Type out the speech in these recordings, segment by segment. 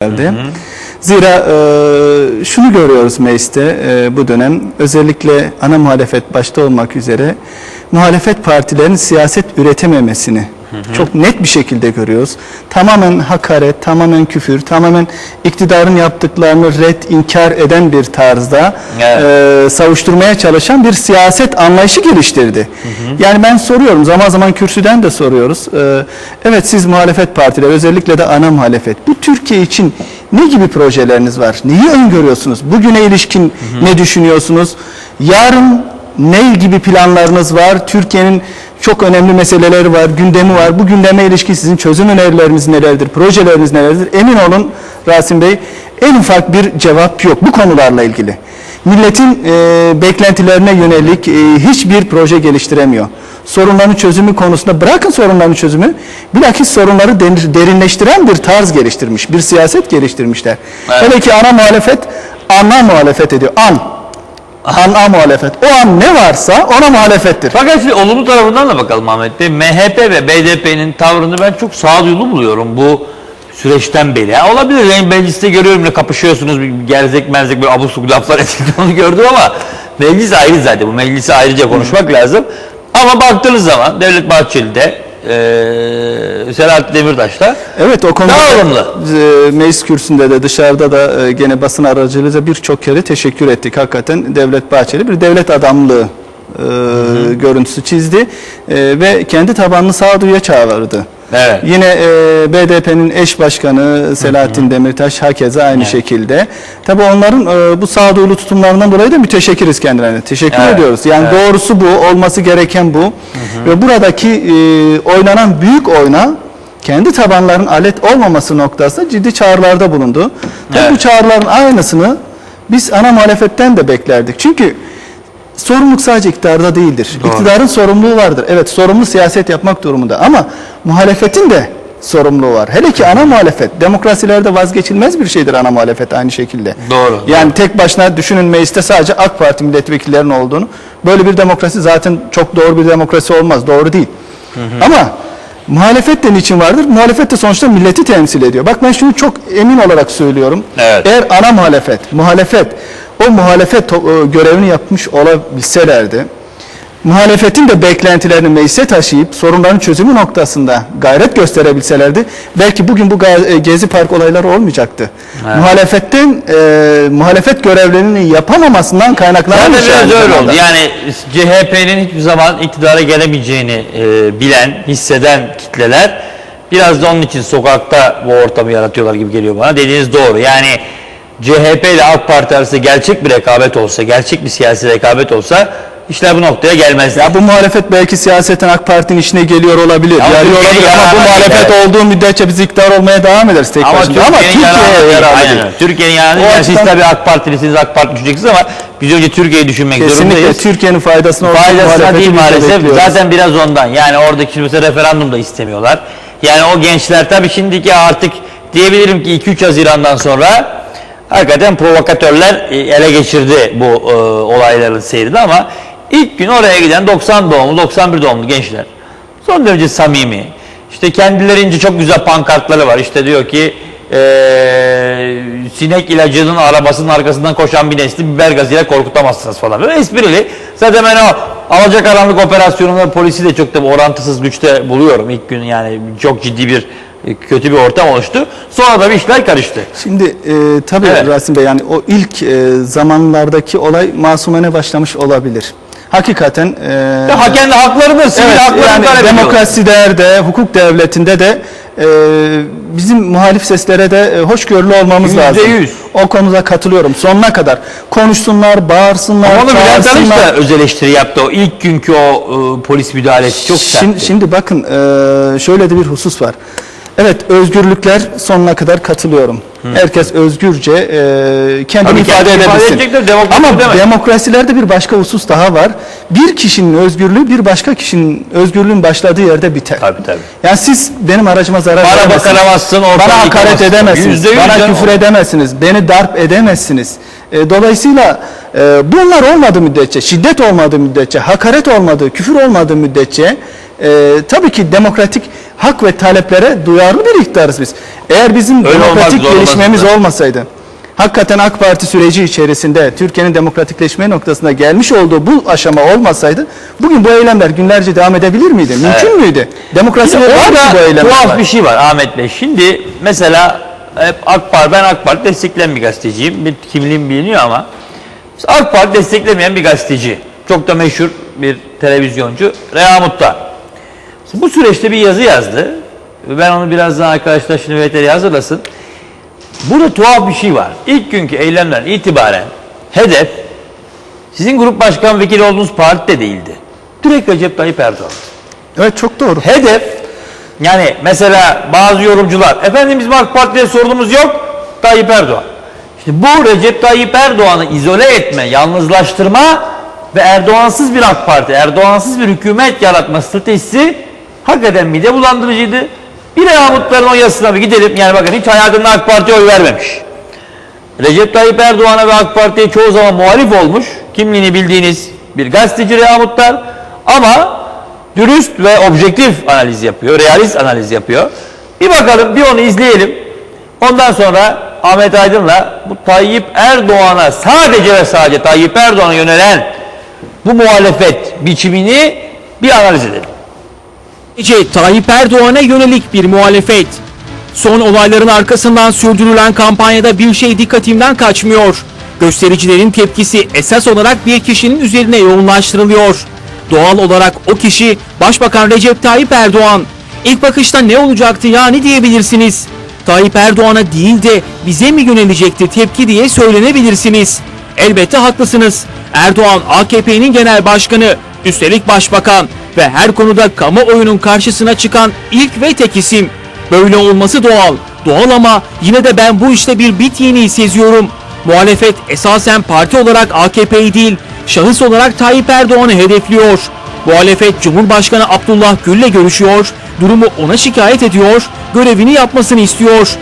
geldi. Zira e, şunu görüyoruz mecliste e, bu dönem özellikle ana muhalefet başta olmak üzere muhalefet partilerinin siyaset üretememesini çok net bir şekilde görüyoruz. Tamamen hakaret, tamamen küfür, tamamen iktidarın yaptıklarını red, inkar eden bir tarzda Evet. e, savuşturmaya çalışan bir siyaset anlayışı geliştirdi. Yani ben soruyorum zaman zaman kürsüden de soruyoruz. E, evet siz muhalefet partileri özellikle de ana muhalefet bu Türkiye için ne gibi projeleriniz var? Neyi öngörüyorsunuz? Bugüne ilişkin ne düşünüyorsunuz? Yarın ne gibi planlarınız var? Türkiye'nin çok önemli meseleleri var, gündemi var. Bu gündeme ilişkin sizin çözüm önerileriniz nelerdir, projeleriniz nelerdir? Emin olun Rasim Bey en ufak bir cevap yok bu konularla ilgili. Milletin e, beklentilerine yönelik e, hiçbir proje geliştiremiyor. Sorunların çözümü konusunda bırakın sorunların çözümü, bilakis sorunları derinleştiren bir tarz geliştirmiş, bir siyaset geliştirmişler. Evet. Hele ki ana muhalefet, ana muhalefet ediyor. An. Ana muhalefet. O an ne varsa ona muhalefettir. Fakat şimdi olumlu tarafından da bakalım Ahmet Bey. MHP ve BDP'nin tavrını ben çok sağduyulu buluyorum bu süreçten beri. Ya olabilir yani mecliste görüyorum ne kapışıyorsunuz bir gerzek merzek böyle abuk subuk laflar etkili onu gördüm ama meclis ayrı zaten bu meclisi ayrıca konuşmak lazım. Ama baktığınız zaman Devlet Bahçeli'de eee Selahattin Demirtaş'ta Evet o konuda Daha olumlu. e, meclis kürsüsünde de dışarıda da e, gene basın aracılığıyla birçok kere teşekkür ettik. Hakikaten Devlet Bahçeli bir devlet adamlığı e, görüntüsü çizdi E, ve kendi tabanını sağduyuya çağırdı. Evet. Yine e, BDP'nin eş başkanı Selahattin Demirtaş hakeza aynı şekilde. Tabii onların e, bu sağduyulu tutumlarından dolayı da müteşekkiriz kendilerine. Teşekkür Evet, ediyoruz. Yani evet. doğrusu bu, olması gereken bu. Ve buradaki e, oynanan büyük oyna kendi tabanların alet olmaması noktasında ciddi çağrılarda bulundu. Tabii Evet. bu çağrıların aynısını biz ana muhalefetten de beklerdik. Çünkü sorumluluk sadece iktidarda değildir. Doğru. İktidarın sorumluluğu vardır. Evet sorumlu siyaset yapmak durumunda ama muhalefetin de sorumluluğu var. Hele ki ana muhalefet demokrasilerde vazgeçilmez bir şeydir ana muhalefet aynı şekilde. Doğru. Yani tek başına düşünün mecliste sadece AK Parti milletvekillerinin olduğunu. Böyle bir demokrasi zaten çok doğru bir demokrasi olmaz. Doğru değil. Ama muhalefet de niçin vardır? Muhalefet de sonuçta milleti temsil ediyor. Bak ben şunu çok emin olarak söylüyorum. Evet. Eğer ana muhalefet, muhalefet o muhalefet e, görevini yapmış olabilselerdi, muhalefetin de beklentilerini meclise taşıyıp sorunların çözümü noktasında gayret gösterebilselerdi belki bugün bu e, Gezi Park olayları olmayacaktı. Muhalefetin e, muhalefet görevlerini yapamamasından kaynaklanan bir şey öyle oldu. Yani CHP'nin hiçbir zaman iktidara gelemeyeceğini e, bilen, hisseden kitleler biraz da onun için sokakta bu ortamı yaratıyorlar gibi geliyor bana. Dediğiniz doğru. Yani CHP ile AK Parti arasında gerçek bir rekabet olsa, gerçek bir siyasi rekabet olsa işler bu noktaya gelmezdi. Ya bu muhalefet belki siyaseten AK Parti'nin işine geliyor olabilir. Yarıyor Türkiye'nin olabilir ama bu muhalefet değil, olduğu müddetçe biz iktidar olmaya devam ederiz tek ama başına. Ama Türkiye'ye Aynen değil. Türkiye'nin yararına O değil. Yani siz tabii AK Partilisiniz, AK Parti düşüneceksiniz ama biz önce Türkiye'yi düşünmek Kesinlikle zorundayız. Türkiye'nin faydasına Faydasına değil maalesef. bekliyoruz. Zaten biraz ondan. Yani oradaki mesela referandum da istemiyorlar. Yani o gençler tabii şimdiki artık diyebilirim ki 2-3 Haziran'dan sonra hakikaten provokatörler e, ele geçirdi bu e, olayların seyrini ama ilk gün oraya giden 90 doğumlu, 91 doğumlu gençler son derece samimi. İşte kendilerince çok güzel pankartları var. İşte diyor ki eee, sinek ilacının arabasının arkasından koşan bir nesli biber gazıyla korkutamazsınız falan. Böyle esprili. Zaten ben o alacakaranlık operasyonunda polisi de çok da orantısız güçte buluyorum ilk gün yani çok ciddi bir e, kötü bir ortam oluştu. Sonra da bir işler karıştı. Şimdi e, tabii Evet. Rasim Bey yani o ilk e, zamanlardaki olay masumane başlamış olabilir. Hakikaten e, Ya ha- kendi haklarını, sivil Evet, haklarını yani talep ediyorlar. demokraside de, hukuk devletinde de e, bizim muhalif seslere de e, hoşgörülü olmamız Yüzde lazım. yüz. O konuda katılıyorum. Sonuna kadar konuşsunlar, bağırsınlar, Ama onu Bülent Arınç da öz eleştiri yaptı. O ilk günkü o e, polis müdahalesi çok sertti. Şimdi, şimdi bakın e, şöyle de bir husus var. Evet özgürlükler sonuna kadar katılıyorum. Herkes özgürce e, kendini Tabii ifade ifade edebilsin. edecektir, demokrasi Ama demek. demokrasilerde bir başka husus daha var. Bir kişinin özgürlüğü bir başka kişinin özgürlüğün başladığı yerde biter. Tabii, tabii. Yani siz benim aracıma zarar Bana veremezsiniz. ortalığı Bana hakaret yıkamazsın. edemezsiniz. Yüzde yüz Bana canım. küfür edemezsiniz. Beni darp edemezsiniz. E, dolayısıyla e, bunlar olmadığı müddetçe, şiddet olmadığı müddetçe, hakaret olmadığı, küfür olmadığı müddetçe e, tabii ki demokratik hak ve taleplere duyarlı bir iktidarız biz. Eğer bizim Öyle demokratik zorunda gelişmemiz olmasaydı, hakikaten AK Parti süreci içerisinde Türkiye'nin demokratikleşme noktasına gelmiş olduğu bu aşama olmasaydı, bugün bu eylemler günlerce devam edebilir miydi? Mümkün Evet. müydü? Demokrasi var bu eylemler tuhaf bir şey var Ahmet Bey. Şimdi mesela hep AK Parti, ben AK Parti destekleyen bir gazeteciyim. Bir kimliğim biliniyor ama AK Parti desteklemeyen bir gazeteci. Çok da meşhur bir televizyoncu Reha Mutlar. Bu süreçte bir yazı yazdı. Ben onu birazdan arkadaşlar şimdi VTR'ye hazırlasın. Burada tuhaf bir şey var. İlk günkü eylemden itibaren hedef sizin grup başkan vekili olduğunuz parti de değildi. Direkt Recep Tayyip Erdoğan. Evet çok doğru. Hedef yani mesela bazı yorumcular efendim bizim AK Parti'de sorunumuz yok Tayyip Erdoğan. İşte bu Recep Tayyip Erdoğan'ı izole etme, yalnızlaştırma ve Erdoğansız bir AK Parti, Erdoğansız bir hükümet yaratma stratejisi hakikaten mide bulandırıcıydı. Bir Mahmutların o yazısına bir gidelim. Yani bakın hiç hayatında AK Parti'ye oy vermemiş. Recep Tayyip Erdoğan'a ve AK Parti'ye çoğu zaman muhalif olmuş. Kimliğini bildiğiniz bir gazeteci Rehamutlar. Ama dürüst ve objektif analiz yapıyor. Realist analiz yapıyor. Bir bakalım bir onu izleyelim. Ondan sonra Ahmet Aydın'la bu Tayyip Erdoğan'a sadece ve sadece Tayyip Erdoğan'a yönelen bu muhalefet biçimini bir analiz edelim. Sadece Tayyip Erdoğan'a yönelik bir muhalefet. Son olayların arkasından sürdürülen kampanyada bir şey dikkatimden kaçmıyor. Göstericilerin tepkisi esas olarak bir kişinin üzerine yoğunlaştırılıyor. Doğal olarak o kişi Başbakan Recep Tayyip Erdoğan. İlk bakışta ne olacaktı yani diyebilirsiniz. Tayyip Erdoğan'a değil de bize mi yönelecekti tepki diye söylenebilirsiniz. Elbette haklısınız. Erdoğan AKP'nin genel başkanı, üstelik başbakan ve her konuda kamuoyunun karşısına çıkan ilk ve tek isim. Böyle olması doğal. Doğal ama yine de ben bu işte bir bit yeniği seziyorum. Muhalefet esasen parti olarak AKP'yi değil, şahıs olarak Tayyip Erdoğan'ı hedefliyor. Muhalefet Cumhurbaşkanı Abdullah Gül'le görüşüyor, durumu ona şikayet ediyor, görevini yapmasını istiyor.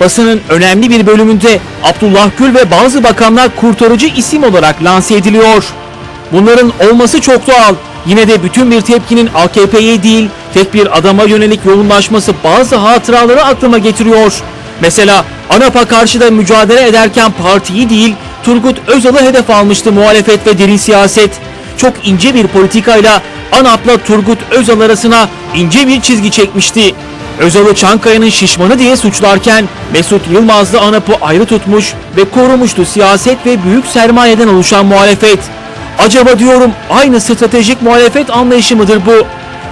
Basının önemli bir bölümünde Abdullah Gül ve bazı bakanlar kurtarıcı isim olarak lanse ediliyor. Bunların olması çok doğal. Yine de bütün bir tepkinin AKP'ye değil, tek bir adama yönelik yoğunlaşması bazı hatıraları aklıma getiriyor. Mesela ANAP'a karşı da mücadele ederken partiyi değil, Turgut Özal'ı hedef almıştı muhalefet ve derin siyaset. Çok ince bir politikayla ANAP'la Turgut Özal arasına ince bir çizgi çekmişti. Özal'ı Çankaya'nın şişmanı diye suçlarken Mesut Yılmaz'la ANAP'ı ayrı tutmuş ve korumuştu siyaset ve büyük sermayeden oluşan muhalefet. Acaba diyorum aynı stratejik muhalefet anlayışı mıdır bu?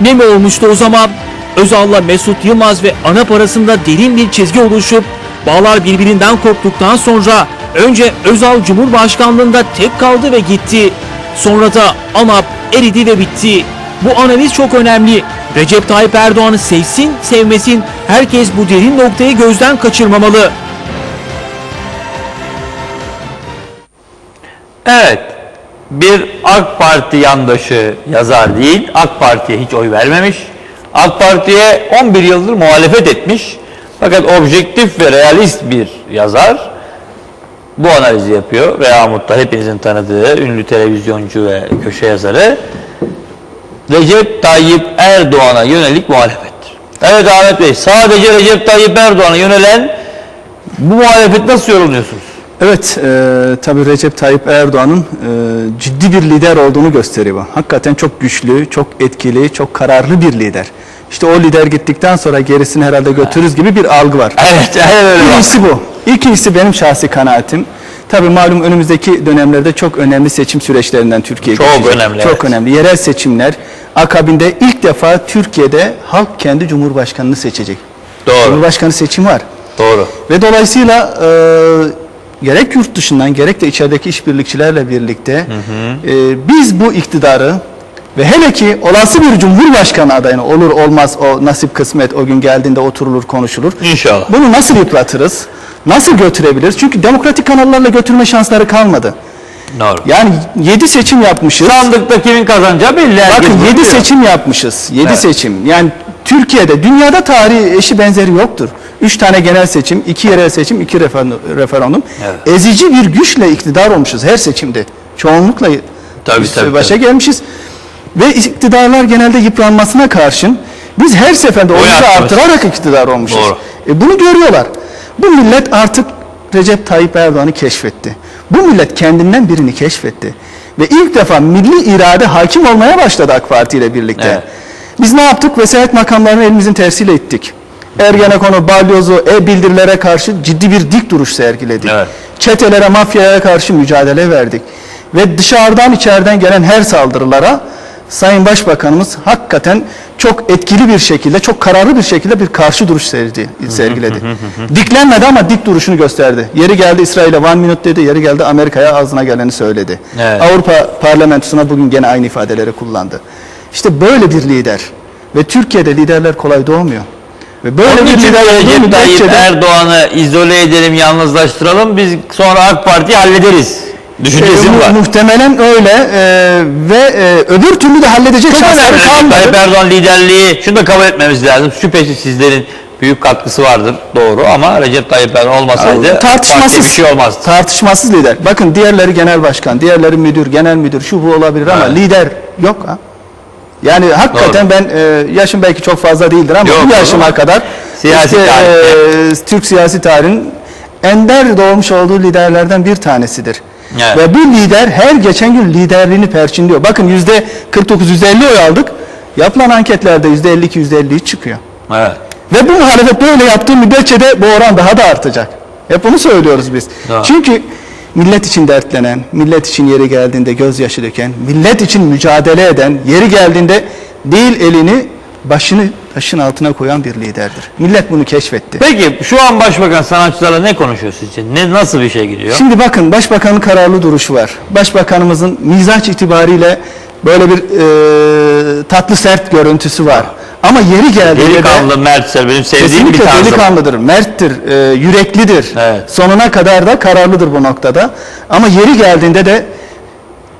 Ne mi olmuştu o zaman? Özal'la Mesut Yılmaz ve ANAP arasında derin bir çizgi oluşup bağlar birbirinden koptuktan sonra önce Özal Cumhurbaşkanlığında tek kaldı ve gitti. Sonra da ANAP eridi ve bitti. Bu analiz çok önemli. Recep Tayyip Erdoğan'ı sevsin, sevmesin herkes bu derin noktayı gözden kaçırmamalı. Evet. Bir AK Parti yandaşı yazar değil. AK Parti'ye hiç oy vermemiş. AK Parti'ye 11 yıldır muhalefet etmiş. Fakat objektif ve realist bir yazar bu analizi yapıyor. Reha Mutlu hepinizin tanıdığı ünlü televizyoncu ve köşe yazarı. Recep Tayyip Erdoğan'a yönelik muhalefettir. Evet Ahmet Bey sadece Recep Tayyip Erdoğan'a yönelen bu muhalefet nasıl yorumluyorsunuz? Evet, e, tabii Recep Tayyip Erdoğan'ın e, ciddi bir lider olduğunu gösteriyor. Hakikaten çok güçlü, çok etkili, çok kararlı bir lider. İşte o lider gittikten sonra gerisini herhalde götürürüz gibi bir algı var. Evet, aynen öyle. bak. Birincisi bu. İkincisi benim şahsi kanaatim. Tabii malum önümüzdeki dönemlerde çok önemli seçim süreçlerinden Türkiye Çok geçecek. önemli, Çok evet. önemli. Yerel seçimler. Akabinde ilk defa Türkiye'de halk kendi cumhurbaşkanını seçecek. Doğru. Cumhurbaşkanı seçimi var. Doğru. Ve dolayısıyla e, gerek yurt dışından gerek de içerideki işbirlikçilerle birlikte e, biz bu iktidarı ve hele ki olası bir cumhurbaşkanı adayını olur olmaz o nasip kısmet o gün geldiğinde oturulur konuşulur. İnşallah. Bunu nasıl yıpratırız? Nasıl götürebiliriz? Çünkü demokratik kanallarla götürme şansları kalmadı. Doğru. Yani 7 seçim yapmışız. Sandıkta kimin kazanacağı belli. Bakın 7 biliyor. seçim yapmışız. 7 Evet. seçim. Yani Türkiye'de, dünyada tarihi eşi benzeri yoktur. 3 tane genel seçim, 2 yerel seçim, 2 referandum. Evet. Ezici bir güçle iktidar olmuşuz her seçimde. Çoğunlukla Tabii, biz tabii, başa tabii. gelmişiz. Ve iktidarlar genelde yıpranmasına karşın biz her seferinde oyunu artırarak iktidar olmuşuz. Doğru. E bunu görüyorlar. Bu millet artık Recep Tayyip Erdoğan'ı keşfetti. Bu millet kendinden birini keşfetti. Ve ilk defa milli irade hakim olmaya başladı AK Parti ile birlikte. Evet. Biz ne yaptık? Vesayet makamlarını elimizin tersiyle ittik. Ergenekonu, balyozu, e-bildirilere karşı ciddi bir dik duruş sergiledik. Evet. Çetelere, mafyaya karşı mücadele verdik. Ve dışarıdan içeriden gelen her saldırılara Sayın Başbakanımız hakikaten çok etkili bir şekilde, çok kararlı bir şekilde bir karşı duruş serdi, sergiledi. Diklenmedi ama dik duruşunu gösterdi. Yeri geldi İsrail'e one minute dedi, yeri geldi Amerika'ya ağzına geleni söyledi. Evet. Avrupa parlamentosuna bugün gene aynı ifadeleri kullandı. İşte böyle bir lider ve Türkiye'de liderler kolay doğmuyor. Ve böyle Onun bir için lider olduğu Recep Tayyip müddetçe de Erdoğan'ı izole edelim, yalnızlaştıralım. Biz sonra AK Parti'yi hallederiz. Düşüncesi mi mu- var? muhtemelen öyle e, ve e, öbür türlü de halledecek Çok şansları önemli. Kalmadı. Tayyip Erdoğan liderliği, şunu da kabul etmemiz lazım. Şüphesiz sizlerin büyük katkısı vardır. Doğru ama Recep Tayyip Erdoğan olmasaydı tartışmasız partiye bir şey olmazdı. Tartışmasız lider. Bakın diğerleri genel başkan, diğerleri müdür, genel müdür, şu bu olabilir ama lider yok ha. Yani hakikaten ben e, yaşım belki çok fazla değildir ama Yok, bu yaşıma ama kadar siyasi işte, tarihte. e, Türk siyasi tarihin ender doğmuş olduğu liderlerden bir tanesidir. Evet. Ve bu lider her geçen gün liderliğini perçinliyor. Bakın yüzde 49 yüzde 50 oy aldık. Yapılan anketlerde yüzde 52 yüzde 53 çıkıyor. Evet. Ve bu muhalefet böyle yaptığı müddetçe de bu oran daha da artacak. Hep bunu söylüyoruz biz. Doğru. Çünkü millet için dertlenen, millet için yeri geldiğinde gözyaşı döken, millet için mücadele eden, yeri geldiğinde değil elini başını taşın altına koyan bir liderdir. Millet bunu keşfetti. Peki şu an başbakan sanatçılarla ne konuşuyor sizce? Ne, nasıl bir şey gidiyor? Şimdi bakın başbakanın kararlı duruşu var. Başbakanımızın mizaç itibariyle böyle bir e, tatlı sert görüntüsü var. Ama yeri geldiğinde de Delikanlı, mertsel benim sevdiğim bir Kesinlikle tarzı. delikanlıdır, merttir, e, yüreklidir. Evet. Sonuna kadar da kararlıdır bu noktada. Ama yeri geldiğinde de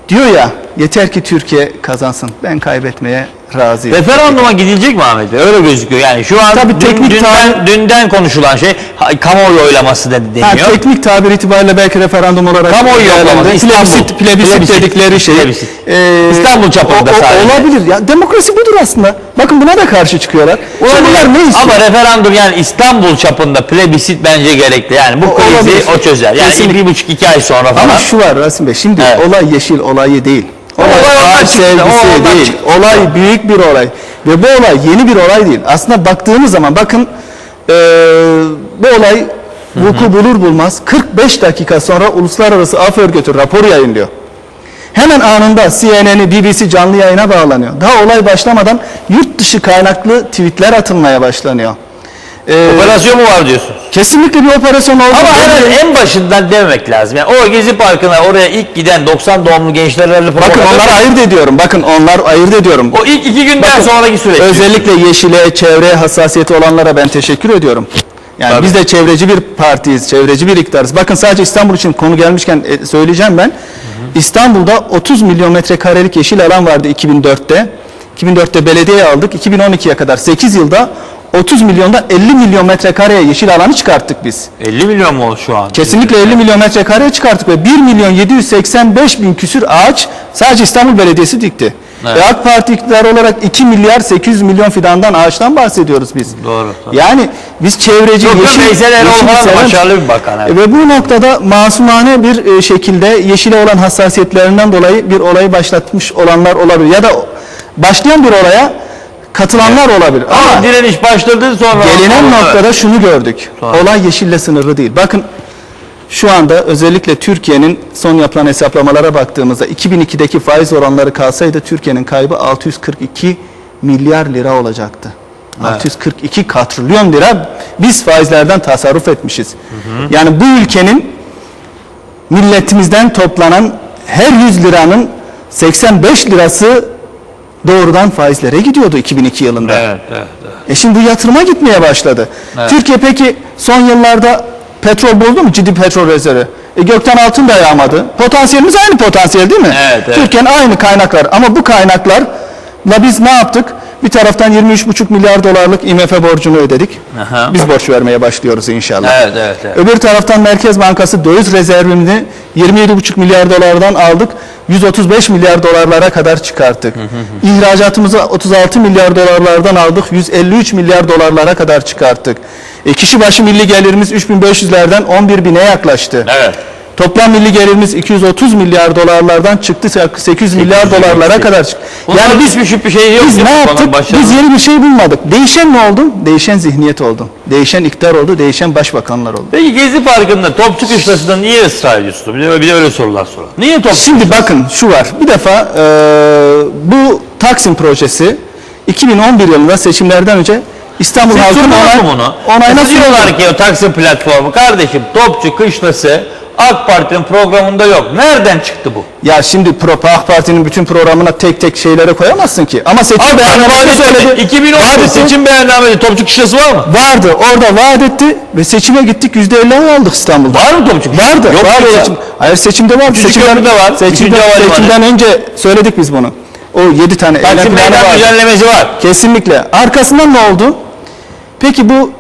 diyor ya yeter ki Türkiye kazansın. Ben kaybetmeye razıyım. Referanduma gidilecek mi Ahmet Bey? Öyle gözüküyor. Yani şu an Tabii dün- teknik dünden, dünden konuşulan şey ha, kamuoyu oylaması de, Ha, deniyor. teknik tabir itibariyle belki referandum olarak Kamuoyu değerlendir- İstanbul. Plebisit, plebisit, Plebisit, dedikleri şey. plebisit. e, İstanbul çapında o- o- sadece. Olabilir. Ya, demokrasi budur aslında. Bakın buna da karşı çıkıyorlar. Şimdi bunlar ne istiyor? Ama referandum yani İstanbul çapında plebisit bence gerekli. Yani bu O- krizi olabilir. o çözer. Yani Kesinlikle. bir buçuk iki ay sonra falan. Ama şu var Rasim Bey, şimdi Evet. olay yeşil olayı değil. Olay, olay sevgisi o değil. çıktı. Olay büyük bir olay. Ve bu olay yeni bir olay değil. Aslında baktığımız zaman bakın eee, bu olay vuku bulur bulmaz 45 dakika sonra Uluslararası Af Örgütü raporu yayınlıyor. Hemen anında CNN'i, BBC canlı yayına bağlanıyor. Daha olay başlamadan yurt dışı kaynaklı tweetler atılmaya başlanıyor. Eee, Operasyon mu var diyorsun? kesinlikle bir operasyon oldu. Ama hemen en başından dememek lazım. Yani o Gezi Parkı'na oraya ilk giden 90 doğumlu gençlerle Bakın onları ayırt ediyorum. Bakın onlar ayırt ediyorum. O ilk iki günden Bakın, sonraki süreç. Özellikle yeşile, çevreye hassasiyeti olanlara ben teşekkür ediyorum. Yani Tabii. biz de çevreci bir partiyiz, çevreci bir iktidarız. Bakın sadece İstanbul için konu gelmişken e, söyleyeceğim ben. İstanbul'da 30 milyon metrekarelik yeşil alan vardı 2004'te. 2004'te belediyeye aldık. 2012'ye kadar 8 yılda 30 milyonda 50 milyon metrekareye yeşil alanı çıkarttık biz. 50 milyon mu şu an? Kesinlikle 50 milyon metrekareye çıkarttık ve 1 milyon 785 bin küsür ağaç sadece İstanbul Belediyesi dikti. Evet. Ve AK Parti iktidarı olarak 2 milyar 800 milyon fidandan ağaçtan bahsediyoruz biz. Doğru, tabii. Yani biz çevreci, Yok, yeşil, Veysel yeşil falan da seven- başarılı bir bakan, evet. E, Ve bu noktada masumane bir e, şekilde yeşile olan hassasiyetlerinden dolayı bir olayı başlatmış olanlar olabilir. Ya da başlayan bir olaya katılanlar olabilir. Ama Ama direniş başladı sonra... Gelinen noktada şunu gördük. Sonra. Olay yeşille sınırlı değil. Bakın şu anda özellikle Türkiye'nin son yapılan hesaplamalara baktığımızda 2002'deki faiz oranları kalsaydı Türkiye'nin kaybı 642 milyar lira olacaktı. 642 katrilyon lira biz faizlerden tasarruf etmişiz. Yani bu ülkenin milletimizden toplanan her 100 liranın 85 lirası doğrudan faizlere gidiyordu 2002 yılında. Evet, evet, evet. E şimdi bu yatırıma gitmeye başladı. Evet. Türkiye peki son yıllarda petrol buldu mu ciddi petrol rezervi? E gökten altın da yağmadı. Potansiyelimiz aynı potansiyel değil mi? Evet, evet. Türkiye'nin aynı kaynaklar ama bu kaynaklarla biz ne yaptık? Bir taraftan 23,5 milyar dolarlık IMF borcunu ödedik. Aha. Biz borç vermeye başlıyoruz inşallah. Evet, evet, evet. Öbür taraftan Merkez Bankası döviz rezervini 27,5 milyar dolardan aldık 135 milyar dolarlara kadar çıkarttık. İhracatımızı 36 milyar dolarlardan aldık. 153 milyar dolarlara kadar çıkarttık. E, kişi başı milli gelirimiz 3500'lerden 11.000'e yaklaştı. Evet. Toplam milli gelirimiz 230 milyar dolarlardan çıktı 800 milyar dolarlara kadar çıktı. Yani biz bir, bir şey yok. Biz ne yaptık? Biz yeni bir şey bulmadık. Değişen ne oldu? Değişen zihniyet oldu. Değişen iktidar oldu. Değişen başbakanlar oldu. Peki Gezi Parkı'nda Topçu Kışlası'nda niye ısrar ediyorsun? Bir de, bir de öyle sorular soralım. Niye Topçu Şimdi bakın şu var. Bir defa e, bu Taksim projesi 2011 yılında seçimlerden önce İstanbul Siz halkının onay, onayına diyorlar ki o Taksim platformu kardeşim Topçu Kışlası AK Parti'nin programında yok. Nereden çıktı bu? Ya şimdi pro, AK Parti'nin bütün programına tek tek şeylere koyamazsın ki. Ama seçim Parti beyannamesi söyledi. etti. 2010 Vaat etti. seçim beyannamesi Topçu Kışlası var mı? Vardı. Orada vaat etti ve seçime gittik %50 oy aldık İstanbul'da. Var mı Topçu Kışlası? Vardı. Yok vardı seçim. Hayır seçimde var. Üçüncü Seçimden, köprüde var. Seçimde, Üçüncü havalimanı. seçimden önce söyledik biz bunu. O 7 tane eylem planı vardı. düzenlemesi var. Kesinlikle. Arkasından ne oldu? Peki bu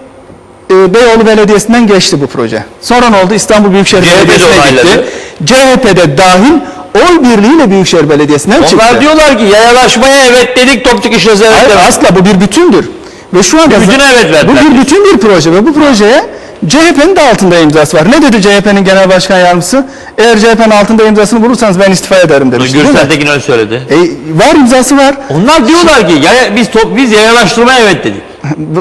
e, Beyoğlu Belediyesi'nden geçti bu proje. Sonra ne oldu? İstanbul Büyükşehir CHP Belediyesi'ne gitti. CHP'de dahil oy birliğiyle Büyükşehir Belediyesi'nden çıktı. Onlar diyorlar ki yayalaşmaya evet dedik Topçu Kışlası evet Hayır asla bu bir bütündür. Ve şu anda bütüne evet verdiler. bu bir bütün bir proje ve bu projeye CHP'nin de altında imzası var. Ne dedi CHP'nin genel başkan yardımcısı? Eğer CHP'nin altında imzasını bulursanız ben istifa ederim demiş. değil mi? Gürsel Tekin öyle söyledi. E, var imzası var. Onlar diyorlar ki yaya, biz top, biz yayalaştırmaya evet dedik.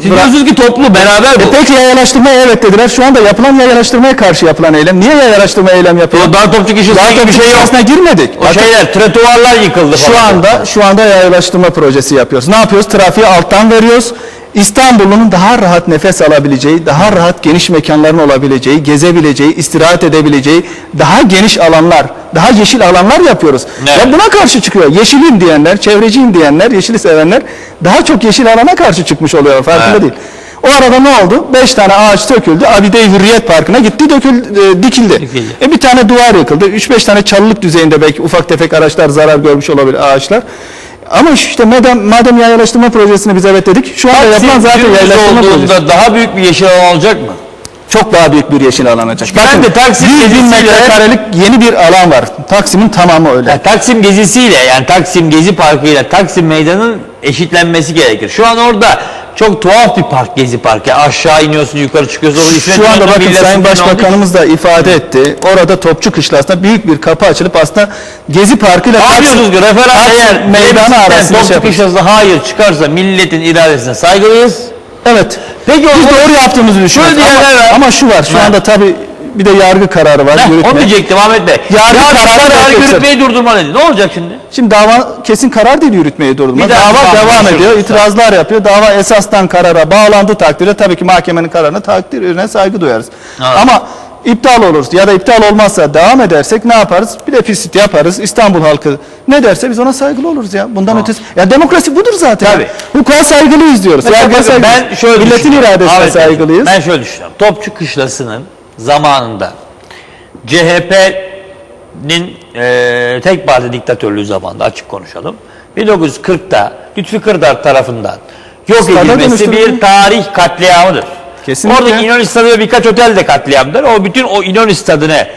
Siz diyorsunuz ki toplu beraber E bu. peki yayalaştırmaya evet dediler. Şu anda yapılan yayalaştırmaya karşı yapılan eylem. Niye yayalaştırma eylem yapıyor? O daha topçu kişisi Daha bir şey yok. aslında girmedik. O şeyler, trotuarlar yıkıldı Şu falan. anda şu anda yayalaştırma projesi yapıyoruz. Ne yapıyoruz? Trafiği alttan veriyoruz. İstanbul'un daha rahat nefes alabileceği, daha rahat geniş mekanların olabileceği, gezebileceği, istirahat edebileceği daha geniş alanlar, daha yeşil alanlar yapıyoruz. Evet. Ya buna karşı çıkıyor. Yeşilim diyenler, çevreciyim diyenler, yeşili sevenler daha çok yeşil alana karşı çıkmış oluyor. Farkında Evet. değil. O arada ne oldu? Beş tane ağaç döküldü. Abide Hürriyet Parkı'na gitti, döküldü, e, dikildi. Dikildi. E bir tane duvar yıkıldı. 3-5 tane çalılık düzeyinde belki ufak tefek araçlar zarar görmüş olabilir ağaçlar. Ama işte madem, madem yayalaştırma projesini biz evet dedik. Şu anda yapılan zaten Dümdüz yayalaştırma projesi. olduğunda daha büyük bir yeşil alan olacak mı? Çok daha büyük bir yeşil alan olacak. ben de Taksim 100 bin gezisiyle- metrekarelik yeni bir alan var. Taksim'in tamamı öyle. Ya Taksim gezisiyle yani Taksim Gezi Parkı ile Taksim Meydanı'nın eşitlenmesi gerekir. Şu an orada çok tuhaf bir park Gezi Parkı. Aşağı iniyorsun, yukarı çıkıyorsun. Orada İsmet Şu anda bakın villasının Sayın Başbakanımız da ifade etti. Orada Topçu Kışlası'nda büyük bir kapı açılıp aslında Gezi Parkı ile Ne yapıyorsunuz ki referans Taksim eğer meydanı meclisten arasında şey Topçu yapıyoruz. Kışlası hayır çıkarsa milletin iradesine saygılıyız. Evet. Peki Biz o- doğru yaptığımızı düşünüyoruz. Şöyle Ama, ama şu var. Şu Ha. anda tabii bir de yargı kararı var. Heh, yürütme. onu diyecektim Ahmet Bey. Yargı Yargı kararı kararı yürütmeyi durdurma dedi. Ne olacak şimdi? Şimdi dava kesin karar değil yürütmeyi durdurma. Bir Dava devam devam ediyor. ediyor. itirazlar yapıyor. Dava esastan karara bağlandığı takdirde tabii ki mahkemenin kararına takdirine saygı duyarız. Evet. Ama iptal oluruz ya da iptal olmazsa devam edersek ne yaparız? Bir de pisit yaparız. İstanbul halkı ne derse biz ona saygılı oluruz ya. Bundan ötesi. Ya demokrasi budur zaten. Tabii. Hukuka saygılıyız diyoruz. Mesela bakın saygılıyız. ben şöyle Milletin iradesine Ahmet saygılıyız. Ben şöyle düşünüyorum. Topçu Kışlası'nın zamanında CHP'nin e, tek parti diktatörlüğü zamanında açık konuşalım. 1940'da Lütfi Kırdar tarafından yok Stada edilmesi bir tarih katliamıdır. Kesinlikle. Oradaki İnönü Stadı ve birkaç otel de katliamdır. O bütün o İnönü Stadı'nı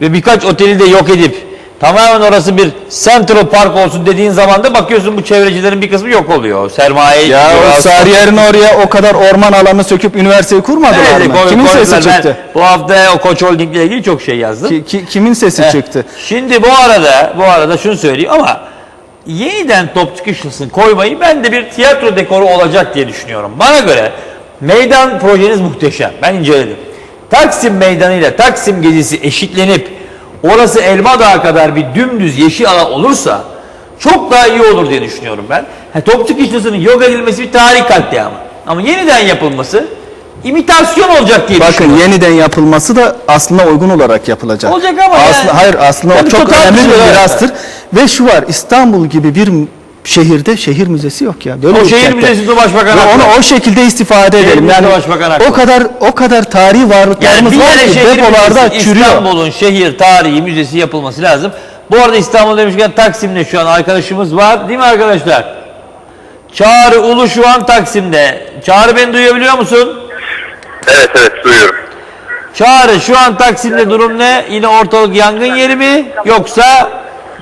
ve birkaç oteli de yok edip tamamen orası bir Central Park olsun dediğin zaman da bakıyorsun bu çevrecilerin bir kısmı yok oluyor. Sermaye Ya o Sarıyer'in oraya o kadar orman alanını söküp üniversiteyi kurmadılar Evet, mı? Kimin sesi çıktı? Bu hafta o Koç Holding ile ilgili çok şey yazdım. Ki- ki- kimin sesi Heh. çıktı? Şimdi bu arada bu arada şunu söyleyeyim ama yeniden top çıkışlısını koymayı ben de bir tiyatro dekoru olacak diye düşünüyorum. Bana göre meydan projeniz muhteşem. Ben inceledim. Taksim Meydanı ile Taksim gezisi eşitlenip orası Elma Dağı kadar bir dümdüz yeşil alan olursa çok daha iyi olur diye düşünüyorum ben. Ha, Topçu Kışlası'nın yok edilmesi bir tarih katliamı. Ama yeniden yapılması imitasyon olacak diye Bakın düşünüyorum. yeniden yapılması da aslına uygun olarak yapılacak. Olacak ama Aslında, yani- Hayır aslında o Tabii çok total önemli bir bir şey var. mirastır. Ve şu var İstanbul gibi bir şehirde şehir müzesi yok ya. Böyle O bir şehir kentte. müzesinde başbakan Ve haklı. onu o şekilde istifade edelim. müzesi Yani başbakan haklı. o kadar o kadar tarihi varlıklarımız var yere ki şehir depolarda müzesi, çürüyor. İstanbul'un şehir tarihi müzesi yapılması lazım. Bu arada İstanbul demişken Taksim'de şu an arkadaşımız var değil mi arkadaşlar? Çağrı Ulu şu an Taksim'de. Çağrı beni duyabiliyor musun? Evet evet duyuyorum. Çağrı şu an Taksim'de durum ne? Yine ortalık yangın yeri mi? Yoksa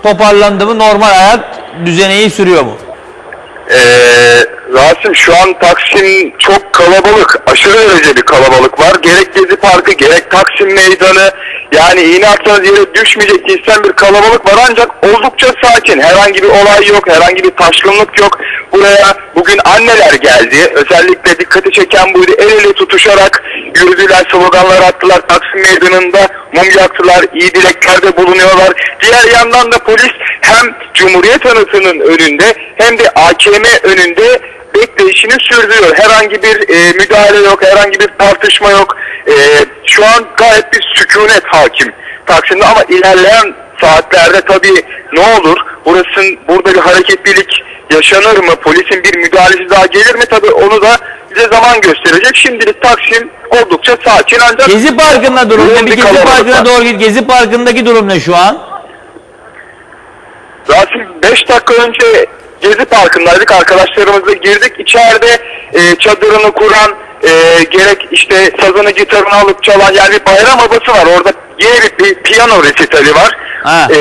toparlandı mı normal hayat düzeneyi sürüyor mu? Ee, Rasim şu an Taksim çok kalabalık. Aşırı derecede kalabalık var. Gerek Gezi Parkı gerek Taksim Meydanı. Yani iğne atsanız yere düşmeyecek insan bir kalabalık var ancak oldukça sakin. Herhangi bir olay yok. Herhangi bir taşkınlık yok. Buraya bugün anneler geldi. Özellikle dikkati çeken buydu. El ele tutuşarak yürüdüler, sloganlar attılar. Taksim Meydanı'nda mum yaktılar. iyi dileklerde bulunuyorlar. Diğer yandan da polis hem Cumhuriyet Anıtı'nın önünde hem de AKM önünde bekleyişini sürdürüyor. Herhangi bir e, müdahale yok, herhangi bir tartışma yok. E, şu an gayet bir sükunet hakim Taksim'de ama ilerleyen saatlerde tabii ne olur? Burasın burada bir hareketlilik yaşanır mı? Polisin bir müdahalesi daha gelir mi? Tabii onu da bize zaman gösterecek. Şimdilik Taksim oldukça sakin ancak Gezi Parkı'nda durum ne? Bir Gezi Parkı'na doğru git. Gezi Parkı'ndaki durum ne şu an? Rasim 5 dakika önce Gezi Parkı'ndaydık. Arkadaşlarımızla girdik. İçeride e, çadırını kuran, e, gerek işte sazını gitarını alıp çalan yani bir bayram havası var. Orada yine bir, piyano resitali var. Ha. E,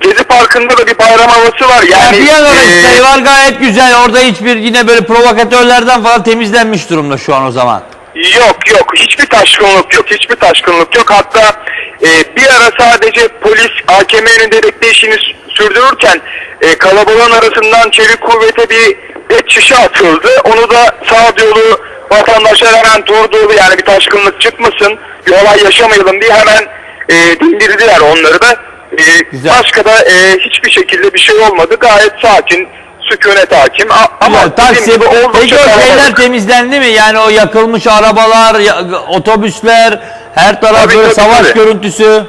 Gezi Parkı'nda da bir bayram havası var. Yani, Yani, piyano e, resitali var gayet güzel. Orada hiçbir yine böyle provokatörlerden falan temizlenmiş durumda şu an o zaman. Yok yok hiçbir taşkınlık yok hiçbir taşkınlık yok hatta e, bir ara sadece polis AKM önünde bekleyişini sü- sürdürürken e, kalabalığın arasından çevik kuvvete bir et şişe atıldı onu da sağduyulu vatandaşlar hemen durdurdu yani bir taşkınlık çıkmasın bir olay yaşamayalım diye hemen e, dindirdiler onları da E, Güzel. başka da e, hiçbir şekilde bir şey olmadı gayet sakin sükunet hakim A- ama dediğim Taksim, gibi oldukça peki o şeyler temizlendi mi? Yani o yakılmış arabalar, ya- otobüsler, her taraf Tabii, böyle tabii, savaş tabii. görüntüsü.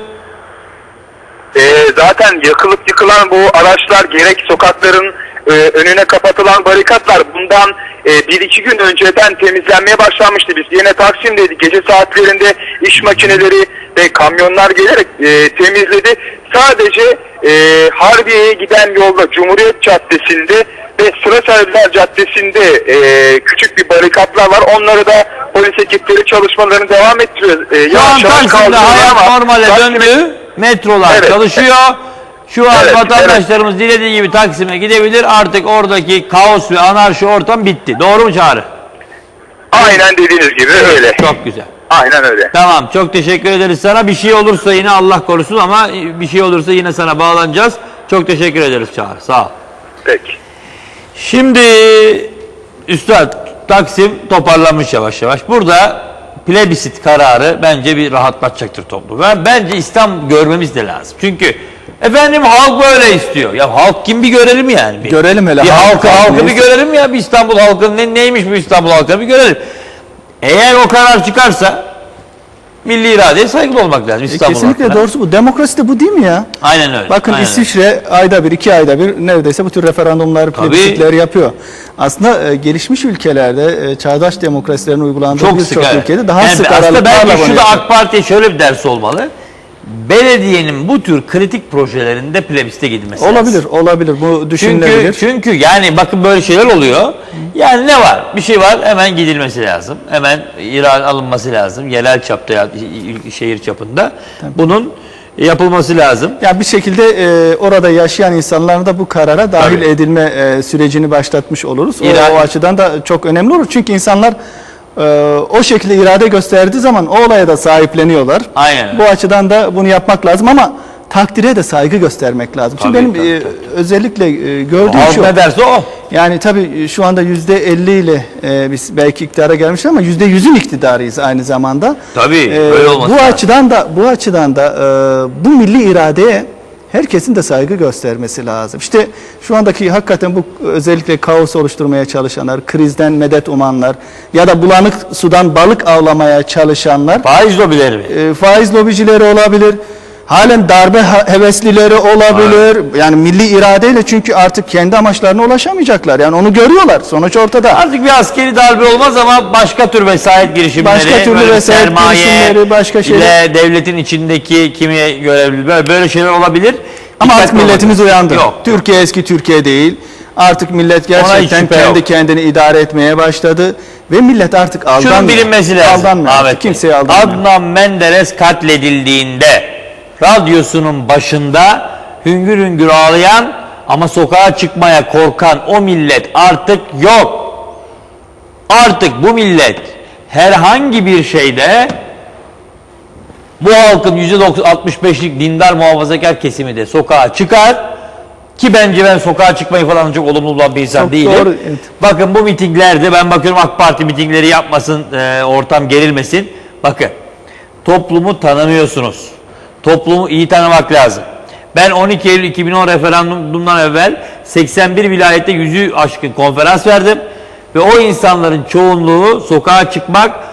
Ee, zaten yakılıp yıkılan bu araçlar gerek sokakların e, önüne kapatılan barikatlar bundan e, bir iki gün önceden temizlenmeye başlanmıştı. Biz yine Taksim'deydik. Gece saatlerinde iş makineleri ve kamyonlar gelerek e, temizledi. Sadece e, Harbiye'ye giden yolda Cumhuriyet Caddesi'nde ve Sıra Servisler Caddesi'nde e, küçük bir barikatlar var. Onları da polis ekipleri çalışmalarını devam ettiriyor. E, yavaş yavaş kaldırıyor ama normale döndü. Metrolar Evet. çalışıyor. Şu an Evet, vatandaşlarımız dilediği gibi Taksim'e gidebilir. Artık oradaki kaos ve anarşi ortam bitti. Doğru mu Çağrı? Aynen dediğiniz gibi öyle. Çok güzel. Aynen öyle. Tamam çok teşekkür ederiz sana. Bir şey olursa yine Allah korusun ama bir şey olursa yine sana bağlanacağız. Çok teşekkür ederiz Çağrı. Sağ ol. Peki. Şimdi Üstad Taksim toparlanmış yavaş yavaş. Burada plebisit kararı bence bir rahatlatacaktır toplumu. Ben bence İslam görmemiz de lazım. Çünkü efendim halk böyle istiyor. Ya halk kim bir görelim yani. Bir, Görelim hele Bir halkı, halkı, halkı bir görelim ya bir İstanbul halkının ne, neymiş bu İstanbul halkı bir görelim. Eğer o karar çıkarsa milli iradeye saygılı olmak lazım E, İstanbul kesinlikle doğrusu bu. Demokrasi de bu değil mi ya? Aynen öyle. Bakın aynen öyle. İsviçre ayda bir, iki ayda bir neredeyse bu tür referandumlar, Tabii. plebisitler yapıyor. Aslında e, gelişmiş ülkelerde, e, çağdaş demokrasilerin uygulandığı Çok birçok sık evet. ülkede daha Yani sık Aslında aralıklarla belki bunu şu da yapıyor. AK Parti'ye şöyle bir ders olmalı. Belediyenin bu tür kritik projelerinde plebisite gidilmesi lazım. Olabilir, olabilir. Bu düşünülebilir. Çünkü, çünkü yani bakın böyle şeyler oluyor. Yani ne var? Bir şey var hemen gidilmesi lazım. Hemen irade alınması lazım. Yerel çapta şehir çapında. Bunun yapılması lazım. Ya bir şekilde e, orada yaşayan insanların da bu karara dahil Tabii. edilme e, sürecini başlatmış oluruz. O, İrade- o açıdan da çok önemli olur. Çünkü insanlar e, o şekilde irade gösterdiği zaman o olaya da sahipleniyorlar. Aynen öyle. Bu açıdan da bunu yapmak lazım ama takdire de saygı göstermek lazım. Şimdi Tabii, benim tabii, e, özellikle e, gördüğüm Halk şu. ne derse o. Yani tabii şu anda yüzde 50 ile e, biz belki iktidara gelmiş ama yüzde yüzün iktidarıyız aynı zamanda. Tabii, E, böyle olması Bu lazım. açıdan da bu açıdan da e, bu milli iradeye herkesin de saygı göstermesi lazım. İşte şu andaki hakikaten bu özellikle kaos oluşturmaya çalışanlar, krizden medet umanlar ya da bulanık sudan balık avlamaya çalışanlar Faiz lobileri mi? e, faiz lobicileri olabilir. Halen darbe heveslileri olabilir. Yani milli iradeyle çünkü artık kendi amaçlarına ulaşamayacaklar. Yani onu görüyorlar. Sonuç ortada. Artık bir askeri darbe olmaz ama başka tür vesayet girişimleri, Başka türlü vesayet girişimleri, başka şeyler. devletin içindeki kimi görevli böyle, böyle şeyler olabilir. Ama artık Dikkatli milletimiz lazım. uyandı. Yok. Türkiye eski Türkiye değil. Artık millet gerçekten kendi yok. kendini idare etmeye başladı ve millet artık aldanmıyor. Şunun bilinmesi lazım. Aldanmıyor. Ahmet. Kimseye aldanmıyor. Adnan Menderes katledildiğinde radyosunun başında hüngür hüngür ağlayan ama sokağa çıkmaya korkan o millet artık yok. Artık bu millet herhangi bir şeyde bu halkın %65'lik dindar muhafazakar kesimi de sokağa çıkar ki bence ben sokağa çıkmayı falan çok olumlu bulan bir insan Çok değilim. doğru, evet. Bakın bu mitinglerde ben bakıyorum AK Parti mitingleri yapmasın, e, ortam gerilmesin. Bakın toplumu tanımıyorsunuz. Toplumu iyi tanımak lazım. Ben 12 Eylül 2010 referandumdan evvel 81 vilayette yüzü aşkın konferans verdim. Ve o insanların çoğunluğu sokağa çıkmak